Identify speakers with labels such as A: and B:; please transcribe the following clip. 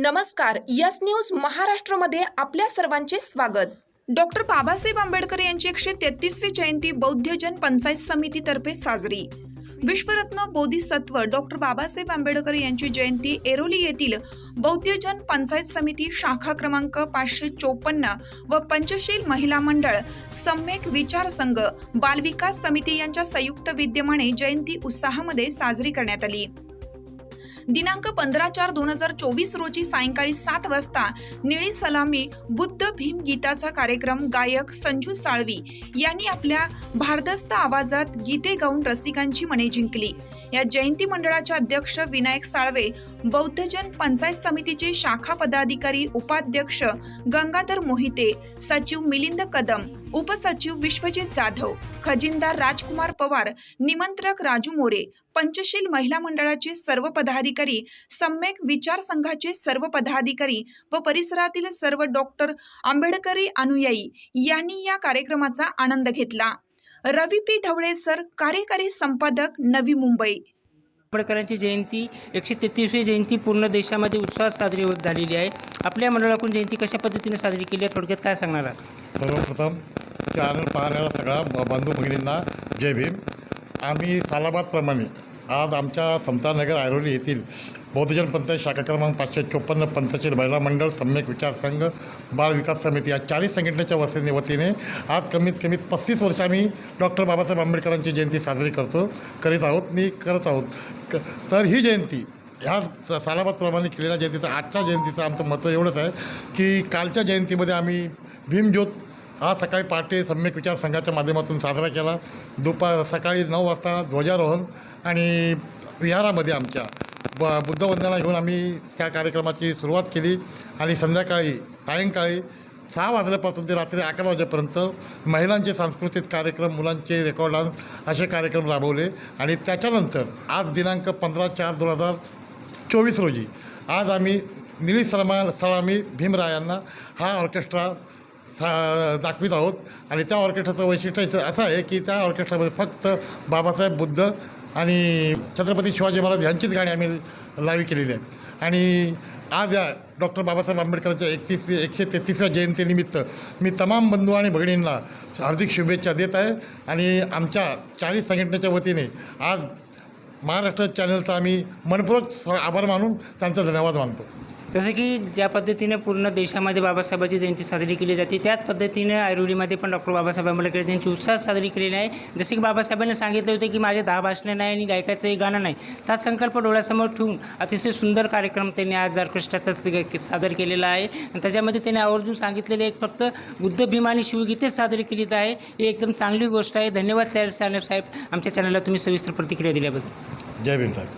A: नमस्कार yes news महाराष्ट्रमध्ये आपल्या सर्वांचे स्वागत. डॉक्टर बाबासाहेब आंबेडकर यांची एकशे तेहतीसवी जयंती बौद्धजन पंचायत समितीतर्फे साजरी. विश्वरत्न बोधिसत्व डॉक्टर बाबासाहेब आंबेडकर यांची जयंती एरोली येथील बौद्धजन पंचायत समिती शाखा क्रमांक पाचशे चोपन्न व पंचशील महिला मंडळ सम्यक विचार संघ बालविकास समिती यांच्या संयुक्त विद्यमाने जयंती उत्साहामध्ये साजरी करण्यात आली. दिनांक पंधरा चार दोन हजार चोवीस रोजी सायंकाळी सात वाजता निळी सलामी बुद्ध भीम गीताचा कार्यक्रम गायक संजू साळवी यांनी आपल्या भारदस्त आवाजात गीते गाऊन रसिकांची मने जिंकली. या जयंती मंडळाचे अध्यक्ष विनायक साळवे बौद्धजन पंचायत समितीचे शाखा पदाधिकारी उपाध्यक्ष गंगाधर मोहिते सचिव मिलिंद कदम उपसचिव विश्वजित जाधव खजिनदार राजकुमार पवार निमंत्रक राजू मोरे पंचशील महिला मंडळाचे सर्व पदाधिकारी सम्यक विचार संघाचे सर्व पदाधिकारी व परिसरातील सर्व डॉक्टर आंबेडकरी अनुयायी यांनी या कार्यक्रमाचा आनंद घेतला. रवी पी. ढवळे सर कार्यकारी संपादक नवी मुंबई.
B: आंबेडकरांची जयंती एकशे तेहतीसवी जयंती पूर्ण देशामध्ये उत्साहात साजरी होत झालेली आहे. आपल्या मंडळाकडून जयंती कशा पद्धतीने साजरी केली आहे थोडक्यात काय सांगणार आहात?
C: सर्वप्रथम चॅनल पाहणाऱ्या सगळ्या ब- बंधू भगिनींना जय भीम. आम्ही सालाबादप्रमाणे आज आमच्या समतानगर ऐरोली येथील बौद्धजन पंचायत शाखा क्रमांक पाचशे चोपन्न पंचायत महिला मंडळ सम्यक विचार संघ बाल विकास समिती या चारही संघटनेच्या वतीने वतीने आज कमीत कमी पस्तीस वर्ष आम्ही डॉक्टर बाबासाहेब आंबेडकरांची जयंती साजरी करतो करीत आहोत मी करत आहोत. क तर ही जयंती ह्या सालाबादप्रमाणे केलेल्या जयंतीचं आजच्या जयंतीचं आमचं महत्त्व एवढंच आहे की कालच्या जयंतीमध्ये आम्ही भीमज्योत आज सकाळी पहाटे सम्यक विचार संघाच्या माध्यमातून साजरा केला. दुपार सकाळी नऊ वाजता ध्वजारोहण आणि विहारामध्ये आमच्या ब बुद्धवंदना घेऊन आम्ही त्या कार्यक्रमाची सुरुवात केली आणि संध्याकाळी सायंकाळी सहा वाजल्यापासून ते रात्री अकरा वाजेपर्यंत महिलांचे सांस्कृतिक कार्यक्रम मुलांचे रेकॉर्ड डान्स असे कार्यक्रम राबवले. आणि त्याच्यानंतर आज दिनांक पंधरा चार दोन हजार चोवीस रोजी आज आम्ही निळी सलमा सलामी भीमरायांना हा ऑर्केस्ट्रा सा दाखवित आहोत. आणि त्या ऑर्केस्ट्राचं वैशिष्ट्य असं आहे की त्या ऑर्केस्ट्रामध्ये फक्त बाबासाहेब बुद्ध आणि छत्रपती शिवाजी महाराज यांचीच गाणी आम्ही लाईव्ह केलेली आहेत. आणि आज या डॉक्टर बाबासाहेब आंबेडकरांच्या एकतीस एकशे तेहतीसव्या जयंतीनिमित्त मी तमाम बंधू आणि भगिनींना हार्दिक शुभेच्छा देत आहे. आणि आमच्या चाळीस संघटनेच्या वतीने आज महाराष्ट्र चॅनलचा आम्ही मनपूर्वक आभार मानून त्यांचा धन्यवाद मानतो.
B: जसं की ज्या पद्धतीने पूर्ण देशामध्ये बाबासाहेबांची जयंती साजरी केली जाते त्याच पद्धतीने ऐरोलीमध्ये पण डॉक्टर बाबासाहेब आंबेडकर यांची उत्साहात साजरी केलेली आहे. जसे की बाबासाहेबांनी सांगितले होते की माझे दहा भाषणं नाही आणि गायकाचंही गाणं नाही. हा संकल्प डोळ्यासमोर ठेवून अतिशय सुंदर कार्यक्रम त्यांनी आज ऑर्केस्ट्राचा सादर केलेला आहे. आणि त्याच्यामध्ये त्यांनी आवर्जून सांगितलेले एक फक्त बुद्ध भीमाने शिवगीतेच साजरी केली आहे. ही एकदम चांगली गोष्ट आहे. धन्यवाद साहेब साहेब साहेब. आमच्या चॅनलला तुम्ही सविस्तर प्रतिक्रिया दिल्याबद्दल.
C: जय भीम साहेब